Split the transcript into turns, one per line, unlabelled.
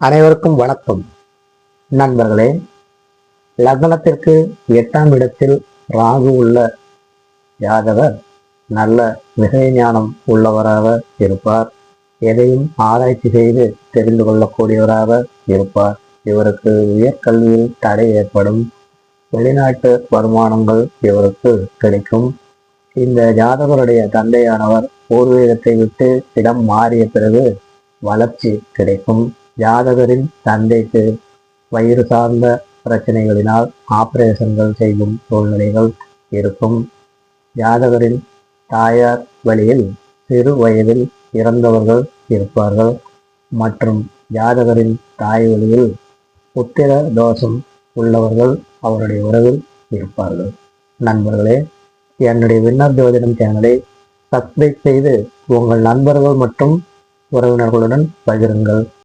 அனைவருக்கும் வணக்கம். நண்பர்களே லக்னத்திற்கு எட்டாம் இடத்தில் ராகு உள்ள ஜாதகர் நல்ல மிகை ஞானம் உள்ளவராக இருப்பார். எதையும் ஆராய்ச்சி செய்து தெரிந்து கொள்ளக்கூடியவராக இருப்பார். இவருக்கு உயர்கல்வியில் தடை ஏற்படும். வெளிநாட்டு வருமானங்கள் இவருக்கு கிடைக்கும். இந்த ஜாதகருடைய தந்தையானவர் பூர்வீகத்தை விட்டு இடம் மாறிய பிறகு வளர்ச்சி கிடைக்கும். ஜாதகரின் தந்தைக்கு வயிறு சார்ந்த பிரச்சனைகளினால் ஆபரேஷன்கள் செய்யும் சூழ்நிலைகள் இருக்கும். ஜாதகரின் தாயார் வழியில் சிறு வயதில் இறந்தவர்கள் இருப்பார்கள். மற்றும் ஜாதகரின் தாய் வழியில் புத்திர தோஷம் உள்ளவர்கள் அவருடைய உறவில் இருப்பார்கள். நண்பர்களே என்னுடைய விண்ணர் ஜோதிடம் சேனலை சப்ஸ்கிரைப் செய்து உங்கள் நண்பர்கள் மற்றும் உறவினர்களுடன் பகிருங்கள்.